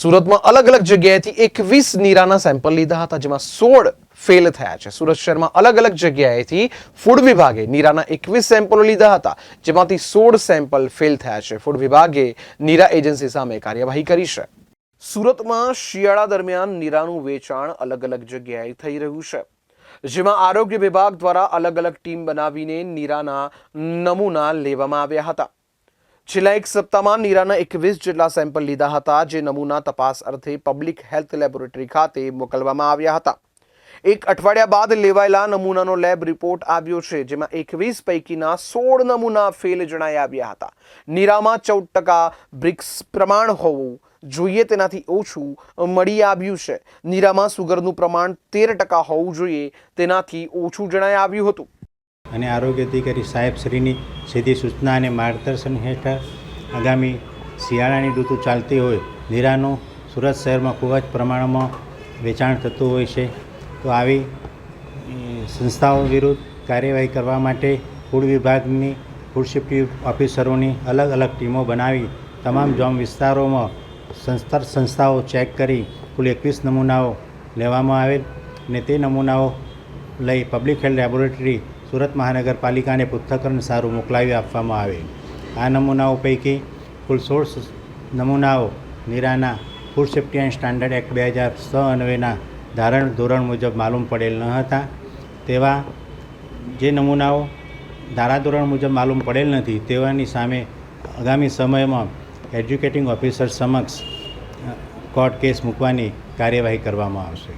સુરતમાં અલગ અલગ જગ્યાએથી એકવીસ નીરાના સેમ્પલ લીધા હતા, જેમાં સોળ ફેલ થયા છે. સુરત શહેરમાં અલગ અલગ જગ્યાએથી ફૂડ વિભાગે નીરાના એકવીસ સેમ્પલો લીધા હતા, જેમાંથી સોળ સેમ્પલ ફેલ થયા છે. ફૂડ વિભાગે નીરા એજન્સી સામે કાર્યવાહી કરી છે. સુરતમાં શિયાળા દરમિયાન નીરાનું વેચાણ અલગ અલગ જગ્યાએ થઈ રહ્યું છે, જેમાં આરોગ્ય વિભાગ દ્વારા અલગ અલગ ટીમ બનાવીને નીરાના નમૂના લેવામાં આવ્યા હતા. છેલ્લા એક સપ્તાહમાં નીરાના એકવીસ જેટલા સેમ્પલ લીધા હતા, જે નમૂના તપાસ અર્થે પબ્લિક હેલ્થ લેબોરેટરી ખાતે મોકલવામાં આવ્યા હતા. એક અઠવાડિયા બાદ લેવાયેલા નમૂનાનો લેબ રિપોર્ટ આવ્યો છે, જેમાં એકવીસ પૈકીના સોળ નમૂના ફેલ જણાઈ આવ્યા હતા. નીરામાં ચૌદ ટકા બ્રિક્સ પ્રમાણ હોવું જોઈએ, તેનાથી ઓછું મળી આવ્યું છે. નીરામાં સુગરનું પ્રમાણ તેર ટકા હોવું જોઈએ, તેનાથી ઓછું જણાઈ આવ્યું હતું. અને આરોગ્ય અધિકારી સાહેબશ્રીની સીધી સૂચના અને માર્ગદર્શન હેઠળ આગામી શિયાળાની ઋતુ ચાલતી હોય નીરાનું સુરત શહેરમાં ખૂબ જ પ્રમાણમાં વેચાણ થતું હોય છે. તો આવી સંસ્થાઓ વિરુદ્ધ કાર્યવાહી કરવા માટે ફૂડ વિભાગની, ફૂડ સેફ્ટી ઓફિસરોની અલગ અલગ ટીમો બનાવી તમામ જોમ વિસ્તારોમાં સંસ્થા સંસ્થાઓ ચેક કરી કુલ એકવીસ નમૂનાઓ લેવામાં આવેલ અને તે નમૂનાઓ લઈ પબ્લિક હેલ્થ લેબોરેટરી સુરત મહાનગરપાલિકાને પૃથ્થકરણ સારું મોકલાવી આપવામાં આવે. આ નમૂનાઓ પૈકી કુલ સોળ નમૂનાઓ નિરાના food safety and standard act બે હજાર છ અન્વયના ધારણ ધોરણ મુજબ માલુમ પડેલ ન હતા. તેવા જે નમૂનાઓ ધારાધોરણ મુજબ માલુમ પડેલ નથી, તેવાની સામે આગામી સમયમાં એજ્યુકેટિંગ ઓફિસર સમક્ષ કોર્ટ કેસ મૂકવાની કાર્યવાહી કરવામાં આવશે.